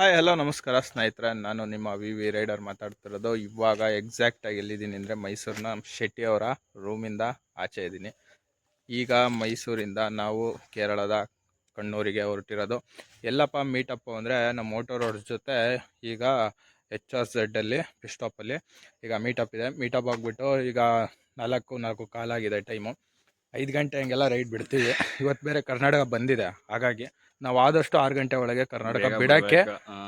Hi hello ನಮಸ್ಕಾರ ಸ್ನೇಹಿತರೆ. ನಾನು ನಿಮ್ಮ ವಿ ವಿ ರೈಡರ್ ಮಾತಾಡ್ತಿರೋದು. ಇವಾಗ ಎಕ್ಸಾಕ್ಟಾಗಿ ಎಲ್ಲಿದ್ದೀನಿ ಅಂದರೆ ಮೈಸೂರಿನ ಶೆಟ್ಟಿ ಅವರ ರೂಮಿಂದ ಆಚೆ ಇದ್ದೀನಿ. ಈಗ ಮೈಸೂರಿಂದ ನಾವು ಕೇರಳದ ಕಣ್ಣೂರಿಗೆ ಹೊರಟಿರೋದು. ಎಲ್ಲಪ್ಪ ಮೀಟಪ್ ಅಂದರೆ ನಮ್ಮ ಮೋಟರ್ ರೋಡ್ ಜೊತೆ ಈಗ ಎಚ್ ಆರ್ ಝೆಡ್ಡಲ್ಲಿ ಸ್ಟಾಪಲ್ಲಿ ಈಗ ಮೀಟಪ್ ಇದೆ. ಮೀಟಪ್ ಆಗಿಬಿಟ್ಟು ಈಗ ನಾಲ್ಕು ನಾಲ್ಕು ಕಾಲಾಗಿದೆ ಟೈಮು ಐದು ಗಂಟೆ ಹಂಗೆಲ್ಲ ರೈಡ್ ಬಿಡ್ತೀವಿ. ಇವತ್ತು ಬೇರೆ ಕರ್ನಾಟಕ ಬಂದಿದೆ. ಹಾಗಾಗಿ ನಾವು ಆದಷ್ಟು ಆರು ಗಂಟೆ ಒಳಗೆ ಕರ್ನಾಟಕ ಬಿಡೋಕ್ಕೆ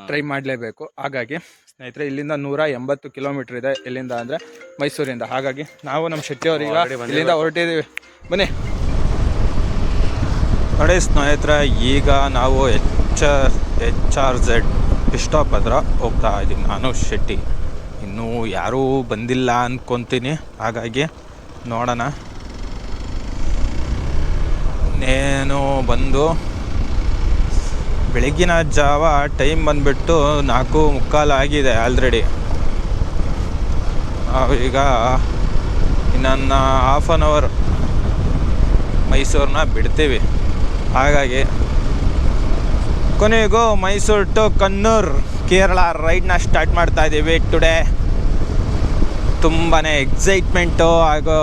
ಟ್ರೈ ಮಾಡಲೇಬೇಕು. ಹಾಗಾಗಿ ಸ್ನೇಹಿತರೆ ಇಲ್ಲಿಂದ ನೂರ ಎಂಬತ್ತು ಕಿಲೋಮೀಟರ್ ಇದೆ ಇಲ್ಲಿಂದ ಅಂದರೆ ಮೈಸೂರಿಂದ. ಹಾಗಾಗಿ ನಾವು ನಮ್ಮ ಶೆಟ್ಟಿಯವರೀಗ ಇಲ್ಲಿಂದ ಹೊರಟಿದ್ದೀವಿ ಬನ್ನಿ. ನೋಡಿ ಸ್ನೇಹಿತರೆ ಈಗ ನಾವು H H R Z stop ಹತ್ರ ಹೋಗ್ತಾ ಇದ್ದೀನಿ. ನಾನು ಶೆಟ್ಟಿ. ಇನ್ನೂ ಯಾರೂ ಬಂದಿಲ್ಲ ಅಂದ್ಕೊತೀನಿ ಹಾಗಾಗಿ ನೋಡೋಣ. ಇನ್ನೇನು ಬಂದು. ಬೆಳಗಿನ ಜಾವ ಟೈಮ್ ಬಂದುಬಿಟ್ಟು ನಾಲ್ಕು ಮುಕ್ಕಾಲು ಆಗಿದೆ ಆಲ್ರೆಡಿ ಈಗ ಇನ್ನೊಂದು ಹಾಫ್ ಆನ್ ಅವರ್ ಮೈಸೂರನ್ನ ಬಿಡ್ತೀವಿ. ಹಾಗಾಗಿ ಕೊನೆಗೂ ಮೈಸೂರು ಟು ಕಣ್ಣೂರು ಕೇರಳ ರೈಡ್ನ ಸ್ಟಾರ್ಟ್ ಮಾಡ್ತಾ ಇದ್ದೀವಿ ಟುಡೇ ತುಂಬಾ ಎಕ್ಸೈಟ್ಮೆಂಟು ಹಾಗೂ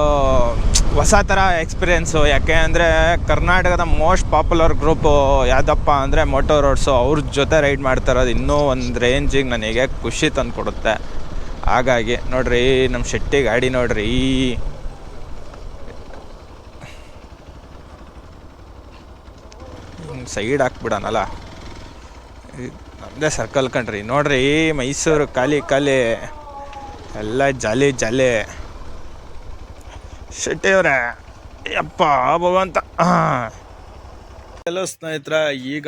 ಹೊಸ ಥರ ಎಕ್ಸ್ಪೀರಿಯೆನ್ಸು ಯಾಕೆ ಅಂದರೆ ಕರ್ನಾಟಕದ ಮೋಸ್ಟ್ ಪಾಪ್ಯುಲರ್ ಗ್ರೂಪು ಯಾವುದಪ್ಪ ಅಂದರೆ ಮೋಟೋ ರೋಡ್ಸು ಅವ್ರ ಜೊತೆ ರೈಡ್ ಮಾಡ್ತಾ ಇರೋದು ಇನ್ನೂ ಒಂದು ರೇಂಜಿಗೆ ನನಗೆ ಖುಷಿ ತಂದು ಕೊಡುತ್ತೆ ಹಾಗಾಗಿ ನೋಡ್ರಿ ನಮ್ಮ ಶೆಟ್ಟಿ ಗಾಡಿ ನೋಡ್ರಿ. ಸೈಡ್ ಹಾಕ್ಬಿಡೋಣಲ್ಲ. ನಮ್ಮದೇ ಸರ್ಕಲ್ ಕಣ್ರಿ. ನೋಡ್ರಿ, ಮೈಸೂರು ಖಾಲಿ ಖಾಲಿ. ಎಲ್ಲ ಜಾಲಿ ಜಾಲಿ. ಶೆಟ್ಟಿಯವರೇ, ಯಪ್ಪ, ಭಗವಂತ. ಹಲೋ ಸ್ನೇಹಿತರ, ಈಗ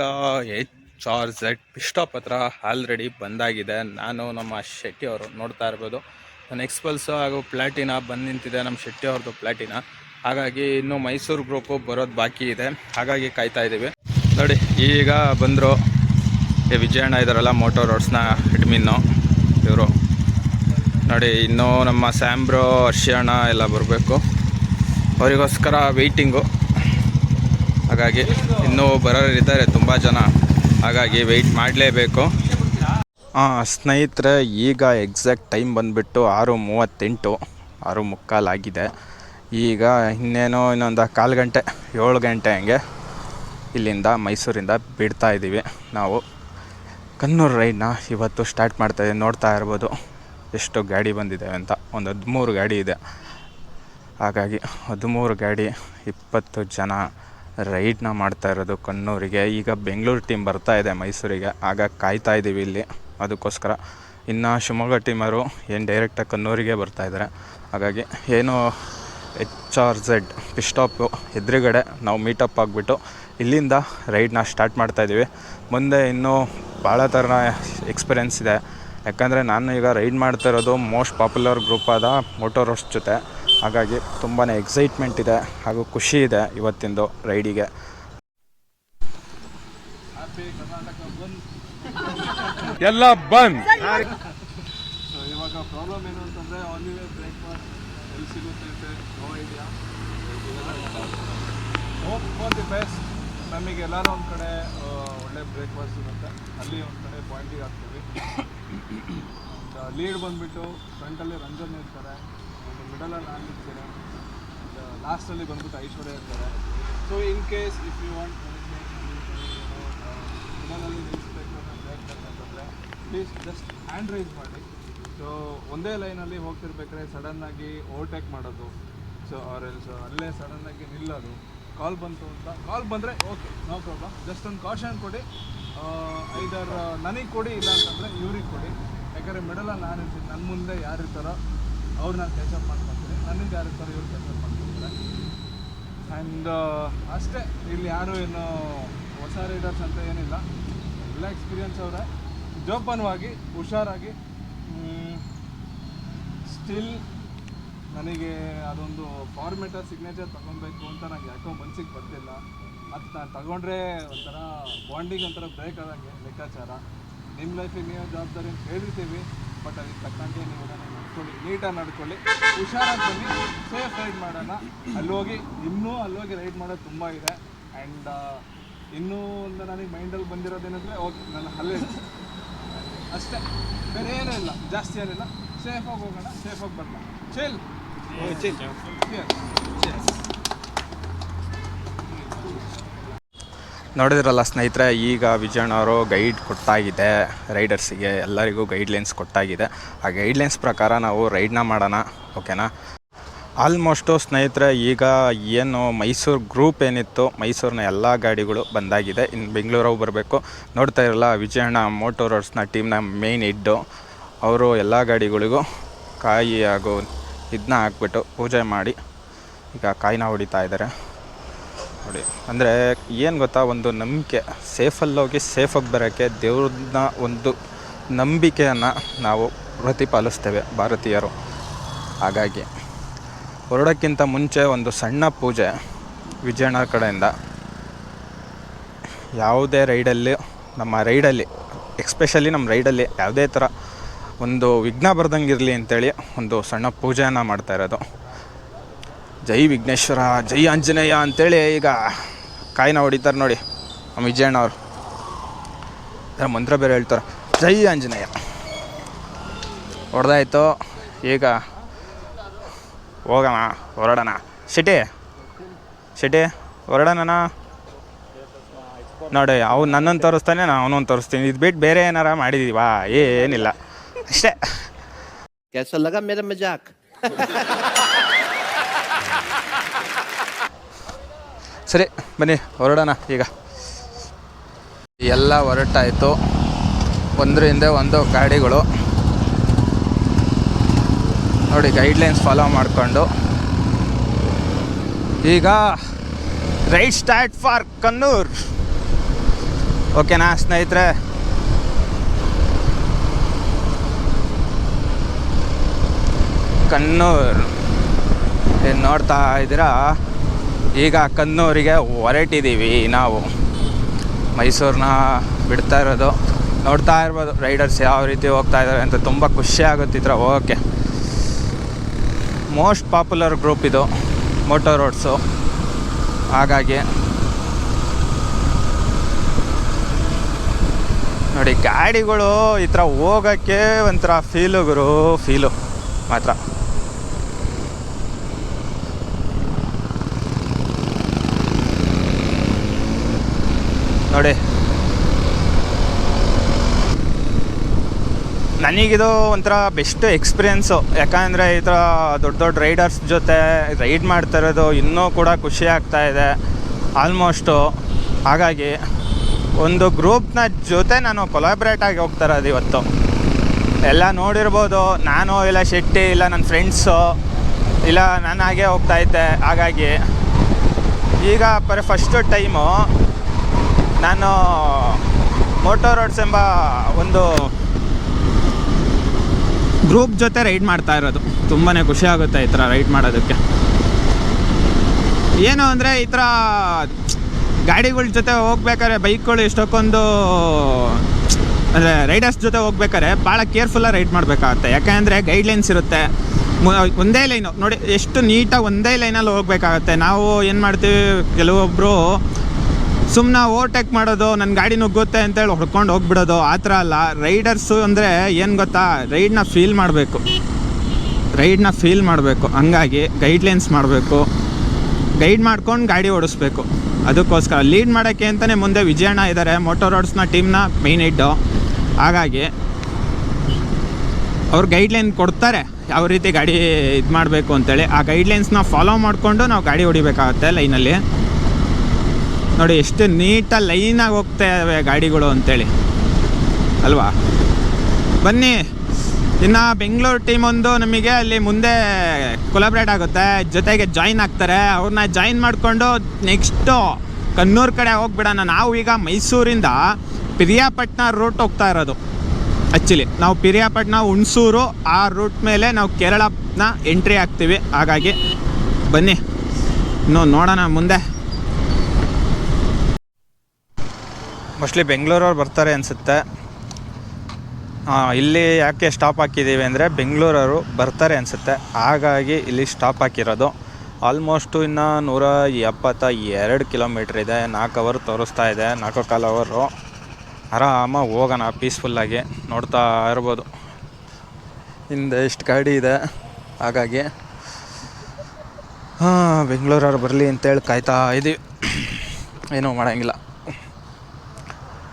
ಎಚ್ ಆರ್ ಝೆಡ್ ಪಿಸ್ಟಾಪ್ ಹತ್ರ ಆಲ್ರೆಡಿ ಬಂದಾಗಿದೆ. ನಾನು ನಮ್ಮ ಶೆಟ್ಟಿಯವರು ನೋಡ್ತಾ ಇರ್ಬೋದು. ನನ್ನ ಎಕ್ಸ್ಪಲ್ಸ್ ಹಾಗೂ ಪ್ಲಾಟಿನ ಬಂದು ನಿಂತಿದೆ, ನಮ್ಮ ಶೆಟ್ಟಿಯವ್ರದ್ದು ಪ್ಲಾಟಿನ ಹಾಗಾಗಿ ಇನ್ನು ಮೈಸೂರು ಗ್ರೂಪು ಬರೋದು ಬಾಕಿ ಇದೆ. ಹಾಗಾಗಿ ಕಾಯ್ತಾ ಇದ್ದೀವಿ. ನೋಡಿ, ಈಗ ಬಂದರು ವಿಜಯಣ್ಣ ಇದ್ದಾರಲ್ಲ ಮೋಟೋ ರೋಡ್ಸ್ನ ಅಡ್ಮಿನ್ನು ಇವರು. ನೋಡಿ, ಇನ್ನೂ ನಮ್ಮ ಸ್ಯಾಂಬ್ರೋ ಹರ್ಷಿಯಣ್ಣ ಎಲ್ಲ ಬರಬೇಕು. ಅವರಿಗೋಸ್ಕರ ವೆಯ್ಟಿಂಗು ಹಾಗಾಗಿ ಇನ್ನೂ ಬರೋರಿದ್ದಾರೆ ತುಂಬ ಜನ. ಹಾಗಾಗಿ ವೆಯ್ಟ್ ಮಾಡಲೇಬೇಕು. ಸ್ನೇಹಿತರೆ, ಈಗ ಎಕ್ಸಾಕ್ಟ್ ಟೈಮ್ ಬಂದುಬಿಟ್ಟು ಆರು ಮೂವತ್ತೆಂಟು ಆರು ಮುಕ್ಕಾಲಾಗಿದೆ ಈಗ ಇನ್ನೇನೋ ಇನ್ನೊಂದು ಕಾಲು ಗಂಟೆ, ಏಳು ಗಂಟೆ ಹಂಗೆ ಇಲ್ಲಿಂದ ಮೈಸೂರಿಂದ ಬಿಡ್ತಾ ಇದ್ದೀವಿ ನಾವು. ಕನ್ನೂರು ರೈಡ್ನ ಇವತ್ತು ಸ್ಟಾರ್ಟ್ ಮಾಡ್ತಾಯಿದ್ದೀವಿ ನೋಡ್ತಾ ಇರ್ಬೋದು, ಎಷ್ಟು ಗಾಡಿ ಬಂದಿದೆ ಅಂತ. ಒಂದು ಹದಿಮೂರು ಗಾಡಿ ಇದೆ. ಹಾಗಾಗಿ ಹದಿಮೂರು ಗಾಡಿ ಇಪ್ಪತ್ತು ಜನ ರೈಡ್ನ ಮಾಡ್ತಾ ಇರೋದು ಕಣ್ಣೂರಿಗೆ. ಈಗ ಬೆಂಗಳೂರು ಟೀಮ್ ಬರ್ತಾ ಇದೆ ಮೈಸೂರಿಗೆ. ಆಗ ಕಾಯ್ತಾ ಇದ್ದೀವಿ ಇಲ್ಲಿ. ಅದಕ್ಕೋಸ್ಕರ ಇನ್ನು ಶಿವಮೊಗ್ಗ ಟೀಮರು ಏನು ಡೈರೆಕ್ಟಾಗಿ ಕಣ್ಣೂರಿಗೆ ಬರ್ತಾ ಇದ್ದಾರೆ ಹಾಗಾಗಿ ಏನು ಎಚ್ ಆರ್ ಝೆಡ್ ಪಿಸ್ಟಾಪು ಎದುರುಗಡೆ ನಾವು ಮೀಟಪ್ ಆಗಿಬಿಟ್ಟು ಇಲ್ಲಿಂದ ರೈಡ್ನ ಸ್ಟಾರ್ಟ್ ಮಾಡ್ತಾಯಿದ್ದೀವಿ ಮುಂದೆ ಇನ್ನೂ ಭಾಳ ಥರ ಎಕ್ಸ್ಪೀರಿಯೆನ್ಸ್ ಇದೆ. ಯಾಕಂದರೆ ನಾನು ಈಗ ರೈಡ್ ಮಾಡ್ತಾ ಇರೋದು ಮೋಸ್ಟ್ ಪಾಪ್ಯುಲರ್ ಗ್ರೂಪ್ ಆದ ಮೋಟೋ ರೋಡ್ಸ್ ಜೊತೆ. ಹಾಗಾಗಿ ತುಂಬಾ ಎಕ್ಸೈಟ್ಮೆಂಟ್ ಇದೆ ಹಾಗೂ ಖುಷಿ ಇದೆ ಇವತ್ತಿಂದು ರೈಡಿಗೆ. ಎಲ್ಲ ಬಂದ್. ಸೊ ಇವಾಗ ಪ್ರಾಬ್ಲಮ್ ಏನು ಅಂತಂದರೆ ಆನ್ ಬ್ರೇಕ್ಫಾಸ್ಟ್ ಎಲ್ಲಿ ಸಿಗುತ್ತೆ ಅಂತ no idea hope for the best ನಮಗೆ ಎಲ್ಲಾರು ಒಂದು ಕಡೆ ಒಳ್ಳೆ ಬ್ರೇಕ್ಫಾಸ್ಟ್ ಸಿಗುತ್ತೆ. ಅಲ್ಲಿ ಒಂದು ಕಡೆ ಪಾಯಿಂಟಿಗೆ ಹಾಕ್ತೀವಿ. ಲೀಡ್ ಬಂದುಬಿಟ್ಟು ಫ್ರಂಟಲ್ಲಿ ರಂಜನ್ ಇರ್ತಾರೆ. ಮಿಡಲಲ್ಲಿ ನಾನು ಇರ್ತೀನಿ. ಲಾಸ್ಟಲ್ಲಿ ಬಂದ್ಬಿಟ್ಟು ಐಶ್ವರ್ಯ ಇರ್ತಾರೆ. So in case if you want ಮಿಡಲಲ್ಲಿ ನಿಲ್ಲಿಸ್ಬೇಕು ಅಂತಂದರೆ ಪ್ಲೀಸ್ ಜಸ್ಟ್ ಹ್ಯಾಂಡ್ ರೈಸ್ ಮಾಡಿ. ಸೊ ಒಂದೇ ಲೈನಲ್ಲಿ ಹೋಗ್ತಿರ್ಬೇಕಾದ್ರೆ ಸಡನ್ನಾಗಿ ಓವರ್ಟೇಕ್ ಮಾಡೋದು. ಸೊ ಅವ್ರ ಸೊ ಅಲ್ಲೇ ಸಡನ್ನಾಗಿ ನಿಲ್ಲೋದು. ಕಾಲ್ ಬಂತು ಅಂತ ಕಾಲ್ ಬಂದರೆ ಓಕೆ ನೋ ಪ್ರಾಬ್ಲಮ್ ಜಸ್ಟ್ ಒಂದು ಕಾಷನ್ ಕೊಡಿ. ಐದರ್ ನನಗೆ ಕೊಡಿ ಇಲ್ಲ ಅಂತಂದರೆ ಇವ್ರಿಗೆ ಕೊಡಿ. ಯಾಕಂದರೆ ಮಿಡಲಲ್ಲಿ ನಾನು ಇರ್ತೀನಿ ನನ್ನ ಮುಂದೆ ಯಾರು ಇರ್ತಾರೋ ಅವ್ರು ನಾನು ಕೆಲಸ ಮಾಡ್ಕೊತೀನಿ ನನಗೆ ಯಾರು ಸರ್ ಇವ್ರು ಕೆಚಪ್ ಮಾಡ್ಕೊತಾರೆ ಆ್ಯಂಡ್ ಅಷ್ಟೇ. ಇಲ್ಲಿ ಯಾರು ಏನು ಹೊಸ ರೈಡರ್ಸ್ ಅಂತ ಏನಿಲ್ಲ. ಎಲ್ಲ ಎಕ್ಸ್ಪೀರಿಯನ್ಸ್ ಅವರೇ. ಜೋಪಾನವಾಗಿ ಹುಷಾರಾಗಿ ಸ್ಟಿಲ್ ನನಗೆ ಅದೊಂದು ಫಾರ್ಮೆಟ ಸಿಗ್ನೇಚರ್ ತೊಗೊಬೇಕು ಅಂತ ನನಗೆ ಯಾಕೋ ಮನ್ಸಿಗೆ ಬರ್ತಿಲ್ಲ. ಮತ್ತು ನಾನು ತಗೊಂಡ್ರೆ ಒಂಥರ ಬಾಂಡಿಂಗ್ ಒಂಥರ ಬ್ರೇಕ್ ಆದಂಗೆ ಲೆಕ್ಕಾಚಾರ. ನಿಮ್ಮ ಲೈಫಿಗೆ ನೀವು ಜವಾಬ್ದಾರಿ ಅಂತ ಹೇಳಿರ್ತೀವಿ. ಬಟ್ ಅದಕ್ಕೆ ತಕ್ಕಂತೆ ನೀವು ಅದನ್ನು ನಡ್ಕೊಳ್ಳಿ. ನೀಟಾಗಿ ನಡ್ಕೊಳ್ಳಿ. ಹುಷಾರಾಗಿ ಬನ್ನಿ. ಸೇಫ್ ರೈಡ್ ಮಾಡೋಣ. ಅಲ್ಲಿ ಹೋಗಿ ಇನ್ನೂ ಅಲ್ಲಿ ಹೋಗಿ ರೈಡ್ ಮಾಡೋದು ತುಂಬ ಇದೆ. ಆ್ಯಂಡ್ ಇನ್ನೂ ಒಂದು ನನಗೆ ಮೈಂಡಲ್ಲಿ ಬಂದಿರೋದೇನಂದರೆ ಓಕೆ ನಾನು ಹಲ್ಲೆ ಅಷ್ಟೇ. ಬೇರೆ ಏನೂ ಇಲ್ಲ. ಜಾಸ್ತಿ ಏನಿಲ್ಲ ಸೇಫಾಗಿ ಹೋಗೋಣ. ಸೇಫಾಗಿ ಬರೋಣ ಚಿಲ್ ನೋಡಿದ್ರಲ್ಲ ಸ್ನೇಹಿತರೆ, ಈಗ ವಿಜಯಣ್ಣ ಅವರು ಗೈಡ್ ಕೊಟ್ಟಾಗಿದೆ ರೈಡರ್ಸಿಗೆ ಎಲ್ಲರಿಗೂ ಗೈಡ್ಲೈನ್ಸ್ ಕೊಟ್ಟಾಗಿದೆ. ಆ ಗೈಡ್ಲೈನ್ಸ್ ಪ್ರಕಾರ ನಾವು ರೈಡ್ನ ಮಾಡೋಣ ಓಕೆನಾ ಆಲ್ಮೋಸ್ಟು ಸ್ನೇಹಿತರೆ, ಈಗ ಏನು ಮೈಸೂರು ಗ್ರೂಪ್ ಏನಿತ್ತು, ಮೈಸೂರಿನ ಎಲ್ಲ ಗಾಡಿಗಳು ಬಂದಾಗಿದೆ. ಇನ್ನು ಬೆಂಗಳೂರಿಗೆ ಬರಬೇಕು. ನೋಡ್ತಾ ಇರಲ್ಲ, ವಿಜಯಣ್ಣ ಮೋಟೋರರ್ಸ್ನ ಟೀಮ್ನ ಮೇಯ್ನ್ ಇಡ್ಡು ಅವರು ಎಲ್ಲ ಗಾಡಿಗಳಿಗೂ ಕಾಯಿ ಹಾಗೂ ಇದನ್ನ ಹಾಕ್ಬಿಟ್ಟು ಪೂಜೆ ಮಾಡಿ ಈಗ ಕಾಯಿನ ಹೊಡಿತಾ ಇದ್ದಾರೆ. ನೋಡಿ. ಅಂದರೆ ಏನು ಗೊತ್ತಾ? ಒಂದು ನಂಬಿಕೆ. ಸೇಫಲ್ಲಿ ಹೋಗಿ ಸೇಫಾಗಿ ಬರೋಕ್ಕೆ ದೇವ್ರನ್ನ ಒಂದು ನಂಬಿಕೆಯನ್ನು ನಾವು ಪ್ರತಿಪಾಲಿಸ್ತೇವೆ ಭಾರತೀಯರು. ಹಾಗಾಗಿ ಹೊರಡೋಕ್ಕಿಂತ ಮುಂಚೆ ಒಂದು ಸಣ್ಣ ಪೂಜೆ ವಿಜಯಣ್ಣ ಕಡೆಯಿಂದ. ಯಾವುದೇ ರೈಡಲ್ಲಿ, ನಮ್ಮ ರೈಡಲ್ಲಿ ಎಕ್ಸ್ಪೆಷಲಿ ನಮ್ಮ ರೈಡಲ್ಲಿ ಯಾವುದೇ ಥರ ಒಂದು ವಿಘ್ನ ಬರ್ದಂಗಿರಲಿ ಅಂತೇಳಿ ಒಂದು ಸಣ್ಣ ಪೂಜೆಯನ್ನು ಮಾಡ್ತಾ ಇರೋದು. ಜೈ ವಿಘ್ನೇಶ್ವರ, ಜೈ ಆಂಜನೇಯ ಅಂತೇಳಿ ಈಗ ಕಾಯಿನ ಹೊಡಿತಾರೆ ನೋಡಿ ನಮ್ಮ ವಿಜಯಣ್ಣ ಅವರು ಅದರ ಮಂತ್ರ ಬೇರೆ ಹೇಳ್ತಾರೆ. ಜೈ ಆಂಜನೇಯ. ಹೊಡೆದಾಯ್ತು. ಈಗ ಹೋಗೋಣ, ಹೊರಡೋಣ. ಸಿಟಿ ಸಿಟಿ ಹೊರಡೋಣ ನೋಡಿ, ಅವ್ನು ನನ್ನನ್ನು ತೋರಿಸ್ತಾನೆ ನಾನು ಅವನೊಂದು ತೋರಿಸ್ತೀನಿ. ಇದು ಬಿಟ್ಟು ಬೇರೆ ಏನಾರ ಮಾಡಿದೀವಾ. ಏನಿಲ್ಲ. ಅಷ್ಟೇ. ಸರಿ, ಬನ್ನಿ, ಹೊರಡೋಣ ಈಗ. ಎಲ್ಲ ಹೊರಟಾಯಿತು. ಒಂದ್ರ ಹಿಂದೆ ಒಂದು ಗಾಡಿಗಳು. ನೋಡಿ ಗೈಡ್ಲೈನ್ಸ್ ಫಾಲೋ ಮಾಡಿಕೊಂಡು. ಈಗ ರೈಟ್ ಸ್ಟಾರ್ಟ್ ಫಾರ್ ಕನ್ನೂರ್ ಓಕೆನಾ ಸ್ನೇಹಿತರೆ. ಕಣ್ಣೂರ್. ಏನು ನೋಡ್ತಾ ಇದ್ದೀರಾ? ಈಗ ಕನ್ನೂರಿಗೆ ಹೊರಟಿದ್ದೀವಿ ನಾವು. ಮೈಸೂರನ್ನ ಬಿಡ್ತಾ ಇರೋದು, ನೋಡ್ತಾ ಇರ್ಬೋದು ರೈಡರ್ಸ್ ಯಾವ ರೀತಿ ಹೋಗ್ತಾ ಇದ್ದಾರೆ ಅಂತ ತುಂಬ ಖುಷಿ ಆಗುತ್ತಿದ್ರೆ ಹೋಗೋಕ್ಕೆ. ಮೋಸ್ಟ್ ಪಾಪ್ಯುಲರ್ ಗ್ರೂಪ್ ಇದು, ಮೋಟೋ ರೋಡ್ಸು. ಹಾಗಾಗಿ ನೋಡಿ ಗಾಡಿಗಳು ಈ ಥರ ಹೋಗೋಕ್ಕೆ ಒಂಥರ ಫೀಲು ಗುರು ಫೀಲು ಮಾತ್ರ. ನೋಡಿ. ನನಗಿದು ಒಂಥರ ಬೆಸ್ಟ್ ಎಕ್ಸ್ಪೀರಿಯೆನ್ಸು ಯಾಕಂದರೆ ಈ ಥರ ದೊಡ್ಡ ದೊಡ್ಡ ರೈಡರ್ಸ್ ಜೊತೆ ರೈಡ್ ಮಾಡ್ತಾ ಇರೋದು ಇನ್ನೂ ಕೂಡ ಖುಷಿ ಆಗ್ತಾ ಇದೆ. ಆಲ್ಮೋಸ್ಟು ಹಾಗಾಗಿ ಒಂದು ಗ್ರೂಪ್ನ ಜೊತೆ ನಾನು ಕೊಲಾಬ್ರೇಟ್ ಆಗಿ ಹೋಗ್ತಾ ಇರೋದು ಇವತ್ತು. ಎಲ್ಲ ನೋಡಿರ್ಬೋದು. ನಾನು ಇಲ್ಲ ಶೆಟ್ಟಿ, ಇಲ್ಲ ನನ್ನ ಫ್ರೆಂಡ್ಸು ಇಲ್ಲ ನಾನು ಹಾಗೆ ಹೋಗ್ತಾ ಇದ್ದೆ. ಹಾಗಾಗಿ ಈಗ ಪರ್ ಫಸ್ಟು ಟೈಮು ನಾನು ಮೋಟೋ ರೋಡ್ಸ್ ಎಂಬ ಒಂದು ಗ್ರೂಪ್ ಜೊತೆ ರೈಡ್ ಮಾಡ್ತಾ ಇರೋದು. ತುಂಬಾ ಖುಷಿ ಆಗುತ್ತೆ ಈ ಥರ ರೈಡ್ ಮಾಡೋದಕ್ಕೆ. ಏನು ಅಂದರೆ ಈ ಥರ ಗಾಡಿಗಳ ಜೊತೆ ಹೋಗ್ಬೇಕಾದ್ರೆ ಬೈಕ್ಗಳು ಎಷ್ಟೊಕ್ಕೊಂದು ಅಂದರೆ ರೈಡರ್ಸ್ ಜೊತೆ ಹೋಗ್ಬೇಕಾದ್ರೆ ಭಾಳ ಕೇರ್ಫುಲ್ಲಾಗಿ ರೈಡ್ ಮಾಡಬೇಕಾಗುತ್ತೆ. ಯಾಕೆಂದರೆ ಗೈಡ್ಲೈನ್ಸ್ ಇರುತ್ತೆ. ಒಂದೇ ಲೈನು. ನೋಡಿ, ಎಷ್ಟು ನೀಟಾಗಿ ಒಂದೇ ಲೈನಲ್ಲಿ ಹೋಗ್ಬೇಕಾಗತ್ತೆ. ನಾವು ಏನು ಮಾಡ್ತೀವಿ ಕೆಲವೊಬ್ಬರು ಸುಮ್ಮನೆ ಓವರ್ಟೇಕ್ ಮಾಡೋದು ನನ್ನ ಗಾಡಿ ನುಗ್ಗುತ್ತೆ ಅಂತೇಳಿ ಹೊಡ್ಕೊಂಡು ಹೋಗ್ಬಿಡೋದು. ಆ ಥರ ಅಲ್ಲ, ರೈಡರ್ಸು ಅಂದರೆ ಏನು ಗೊತ್ತಾ, ರೈಡ್ನ ಫೀಲ್ ಮಾಡಬೇಕು. ರೈಡ್ನ ಫೀಲ್ ಮಾಡಬೇಕು. ಹಂಗಾಗಿ ಗೈಡ್ಲೈನ್ಸ್ ಮಾಡಬೇಕು. ಗೈಡ್ ಮಾಡ್ಕೊಂಡು ಗಾಡಿ ಓಡಿಸ್ಬೇಕು. ಅದಕ್ಕೋಸ್ಕರ ಲೀಡ್ ಮಾಡೋಕ್ಕೆ ಅಂತಲೇ ಮುಂದೆ ವಿಜಯಣ್ಣ ಇದ್ದಾರೆ ಮೋಟೋ ರೋಡ್ಸ್ನ ಟೀಮ್ನ ಮೈನ್ ಇಡ್ಡು ಹಾಗಾಗಿ ಅವ್ರು ಗೈಡ್ಲೈನ್ ಕೊಡ್ತಾರೆ. ಯಾವ ರೀತಿ ಗಾಡಿ ಇದು ಮಾಡಬೇಕು ಅಂತೇಳಿ. ಆ ಗೈಡ್ಲೈನ್ಸ್ನ ಫಾಲೋ ಮಾಡಿಕೊಂಡು ನಾವು ಗಾಡಿ ಹೊಡಿಬೇಕಾಗತ್ತೆ ಲೈನಲ್ಲಿ ನೋಡಿ, ಎಷ್ಟು ನೀಟಾಗಿ ಲೈನಾಗಿ ಹೋಗ್ತಾ ಗಾಡಿಗಳು ಅಂತೇಳಿ. ಅಲ್ವಾ? ಬನ್ನಿ. ಇನ್ನು ಬೆಂಗಳೂರು ಟೀಮ್ ಒಂದು ನಮಗೆ ಅಲ್ಲಿ ಮುಂದೆ ಕೊಲಾಬ್ರೇಟ್ ಆಗುತ್ತೆ. ಜೊತೆಗೆ ಜಾಯಿನ್ ಆಗ್ತಾರೆ. ಅವ್ರನ್ನ ಜಾಯಿನ್ ಮಾಡಿಕೊಂಡು ನೆಕ್ಸ್ಟು ಕನ್ನೂರು ಕಡೆ ಹೋಗ್ಬಿಡೋಣ. ನಾವು ಈಗ ಮೈಸೂರಿಂದ ಪಿರಿಯಾಪಟ್ಟಣ ರೂಟ್ ಹೋಗ್ತಾ ಇರೋದು. ಆ್ಯಕ್ಚುಲಿ ನಾವು ಪಿರಿಯಾಪಟ್ಟಣ ಹುಣಸೂರು, ಆ ರೂಟ್ ಮೇಲೆ ನಾವು ಕೇರಳನ ಎಂಟ್ರಿ ಆಗ್ತೀವಿ ಹಾಗಾಗಿ ಬನ್ನಿ. ಇನ್ನು ನೋಡೋಣ ಮುಂದೆ. ಮೋಸ್ಟ್ಲಿ ಬೆಂಗಳೂರವ್ರು ಬರ್ತಾರೆ ಅನಿಸುತ್ತೆ. ಇಲ್ಲಿ ಯಾಕೆ ಸ್ಟಾಪ್ ಹಾಕಿದ್ದೀವಿ ಅಂದರೆ ಬೆಂಗಳೂರವರು ಬರ್ತಾರೆ ಅನಿಸುತ್ತೆ. ಹಾಗಾಗಿ ಇಲ್ಲಿ ಸ್ಟಾಪ್ ಹಾಕಿರೋದು. ಆಲ್ಮೋಸ್ಟು ಇನ್ನು ನೂರ ಎಪ್ಪತ್ತ ಎರಡು ಕಿಲೋಮೀಟ್ರ್ ಇದೆ. ನಾಲ್ಕು ಅವರ್ ತೋರಿಸ್ತಾ ಇದೆ. ನಾಲ್ಕು ಕಾಲು ಅವರು ಆರಾಮಾಗಿ ಹೋಗೋಣ ಪೀಸ್ಫುಲ್ಲಾಗಿ ನೋಡ್ತಾ ಇರ್ಬೋದು. ಹಿಂದೆ ಇಷ್ಟು ಗಾಡಿ ಇದೆ. ಹಾಗಾಗಿ, ಹಾಂ ಬೆಂಗಳೂರವ್ರು ಬರಲಿ ಅಂತೇಳಿ ಕಾಯ್ತಾ ಇದ್ದೀವಿ ಏನೂ ಮಾಡೋಂಗಿಲ್ಲ.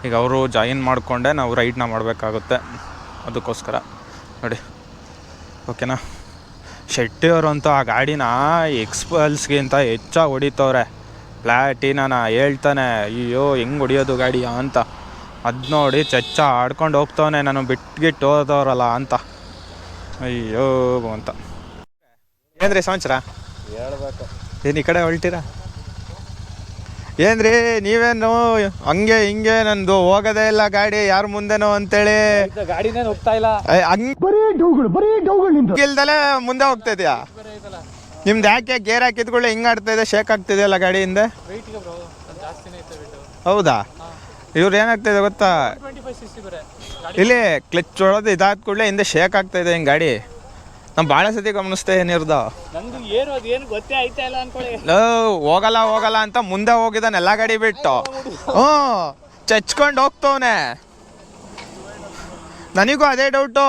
ಈಗ ಅವರು ಜಾಯಿನ್ ಮಾಡಿಕೊಂಡೆ ನಾವು ರೈಡ್ನ ಮಾಡಬೇಕಾಗುತ್ತೆ. ಅದಕ್ಕೋಸ್ಕರ. ನೋಡಿ. ಓಕೆನಾ? ಶೆಟ್ಟಿ ಅಂತೂ ಆ ಗಾಡಿನ ಎಕ್ಸ್ಪಲ್ಸ್ಗಿಂತ ಹೆಚ್ಚಾಗಿ ಹೊಡಿತವ್ರೆ. ಪ್ಲ್ಯಾಟಿನಾನ ಹೇಳ್ತಾನೆ ಅಯ್ಯೋ ಹೆಂಗೆ ಹೊಡಿಯೋದು ಗಾಡಿ? ಅಂತ. ಅದು ನೋಡಿ ಚಚ್ಚ ಆಡ್ಕೊಂಡು ಹೋಗ್ತವನೆ ನಾನು ಬಿಟ್ಗಿಟ್ಟು ಹೋದವ್ರಲ್ಲ ಅಂತ. ಅಯ್ಯೋ ಅಂತ ಏನ್ರಿ ಸಮಾಚಾರ? ಹೇಳ್ಬೇಕು. ಏನು ಈ ಕಡೆ ಹೊಲ್ಟಿರಾ? ಏನ್ರಿ ನೀವೇನು ಹಂಗೆ ಹಿಂಗೆ ನಂದು ಹೋಗೋದೇ ಇಲ್ಲ ಗಾಡಿ ಯಾರ ಮುಂದೆನೋ ಅಂತೇಳಿ. ಗಾಡಿನೇ ಹೋಗ್ತಾ ಇಲ್ಲ. ಇಲ್ದಲೆ ಮುಂದೆ ಹೋಗ್ತಾ ಇದೆಯಾ? ನಿಮ್ದು ಯಾಕೆ ಗೇರ್ ಹಾಕಿದ್ಕೊಳ್ಳಿ ಹಿಂಗೆ ಆಡ್ತಾ ಇದೆ ಶೇಕ್ ಆಗ್ತಿದೆಯಲ್ಲ ಗಾಡಿಯಿಂದ ಹೌದಾ? ಇವ್ರು ಏನಾಗ್ತಾ ಇದೆ ಗೊತ್ತಾ? ಇಲ್ಲಿ ಕ್ಲಚ್ ಹೊಡೋದು ಇದಾದ ಕೂಡಲೇ ಹಿಂದೆ ಶೇಕ್ ಆಗ್ತಾ ಇದೆ ಹಿಂಗೆ ಗಾಡಿ. ನಾನು ಭಾಳ ಸತಿ ಗಮನಿಸ್ತೆ ಏನಿರ್ದ ನಂದು ಏನು ಅದೇನು ಗೊತ್ತೇ ಆಯ್ತಾ ಇಲ್ಲ ಅನ್ಕೊಳ್ಳಿ. ಹೋಗಲ್ಲ ಹೋಗಲ್ಲ ಅಂತ ಮುಂದೆ ಹೋಗಿದ್ದಾನೆ ಎಲ್ಲ ಗಾಡಿ ಬಿಟ್ಟು. ಹ್ಞೂ ಚಚ್ಕೊಂಡು ಹೋಗ್ತವನೆ. ನನಗೂ ಅದೇ ಡೌಟು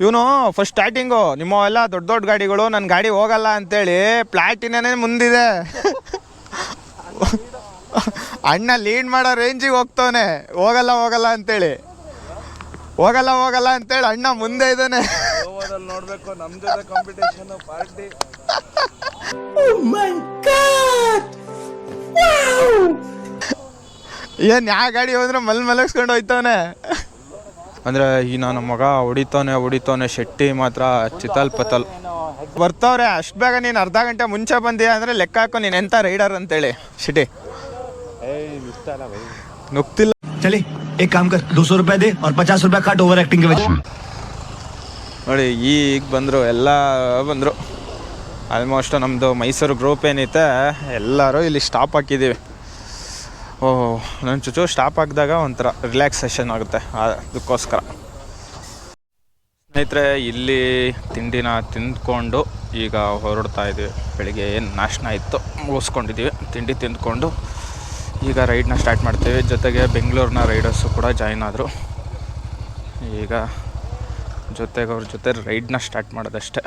ಇವನು ಫಸ್ಟ್ ಸ್ಟಾರ್ಟಿಂಗು ನಿಮ್ಮ ಎಲ್ಲ ದೊಡ್ಡ ದೊಡ್ಡ ಗಾಡಿಗಳು ನನ್ನ ಗಾಡಿ ಹೋಗಲ್ಲ ಅಂತೇಳಿ ಪ್ಲಾಟಿನೇ ಮುಂದಿದೆ. ಅಣ್ಣ ಲೀಡ್ ಮಾಡೋ ರೇಂಜಿಗೆ ಹೋಗ್ತವನೆ. ಹೋಗಲ್ಲ ಹೋಗಲ್ಲ ಅಂತೇಳಿ. ಹೋಗಲ್ಲ ಹೋಗಲ್ಲ ಅಂತೇಳಿ ಅಣ್ಣ ಮುಂದೆ ಇದ್ದಾನೆ. ಗೋವಾದಲ್ಲಿ ನೋಡ್ಬೇಕು ನಮ್ ಜೊತೆ ಕಾಂಪಿಟೇಷನ್ ಪಾರ್ಟಿ ಏನ್ ಯಾವ ಗಾಡಿ ಹೋದ್ರೆ ಮಲ್ ಮಲಗಿಸ್ಕೊಂಡು ಹೋಯ್ತವನೆ ಅಂದ್ರೆ ಈ ನನ್ನ ಮಗ ಹೊಡಿತಾನೆ ಹೊಡಿತಾನೆ ಶೆಟ್ಟಿ ಮಾತ್ರ ಚಿತಲ್ ಪತಲ್ ಬರ್ತಾವ್ರೆ ಅಷ್ಟು ಬೇಗ ನೀನು ಅರ್ಧ ಗಂಟೆ ಮುಂಚೆ ಬಂದೀಯ ಅಂದ್ರೆ ಲೆಕ್ಕ ಹಾಕೋ ನೀನು ಎಂತ ರೈಡರ್ ಅಂತೇಳಿ ಶಿಟಿ ನುಗ್ತಿಲ್ಲ चले एक काम कर दो सौ रुपए दे और पचास रुपए काट ओवर एक्टिंग के वजह ನೋಡಿ, ಈಗ ಬಂದರು, ಎಲ್ಲ ಬಂದರು. ಆಲ್ಮೋಸ್ಟ್ ನಮ್ಮದು ಮೈಸೂರು ಗ್ರೂಪ್ ಏನೈತೆ ಎಲ್ಲರೂ ಇಲ್ಲಿ ಸ್ಟಾಪ್ ಹಾಕಿದ್ದೀವಿ ಓಹ್ ನನ್ನ ಚುಚು ಸ್ಟಾಪ್ ಹಾಕಿದಾಗ ಒಂಥರ ರಿಲ್ಯಾಕ್ಸೇಷನ್ ಆಗುತ್ತೆ ಅದಕ್ಕೋಸ್ಕರ. ಸ್ನೇಹಿತರೆ, ಇಲ್ಲಿ ತಿಂಡಿನ ತಿಂದ್ಕೊಂಡು ಈಗ ಹೊರಡ್ತಾ ಇದ್ದೀವಿ ಬೆಳಿಗ್ಗೆ ಏನು ನಾಶನ ಇತ್ತು ಮುಗಿಸ್ಕೊಂಡಿದ್ದೀವಿ ತಿಂಡಿ ತಿಂದ್ಕೊಂಡು ಈಗ ರೈಡ್ನ ಸ್ಟಾರ್ಟ್ ಮಾಡ್ತೀವಿ. ಜೊತೆಗೆ ಬೆಂಗಳೂರಿನ ರೈಡರ್ಸು ಕೂಡ ಜಾಯ್ನ್ ಆದರು. ಈಗ ಜೊತೆಗೆ ಅವ್ರ ಜೊತೆ ರೈಡ್ನ ಸ್ಟಾರ್ಟ್ ಮಾಡೋದಷ್ಟೇ.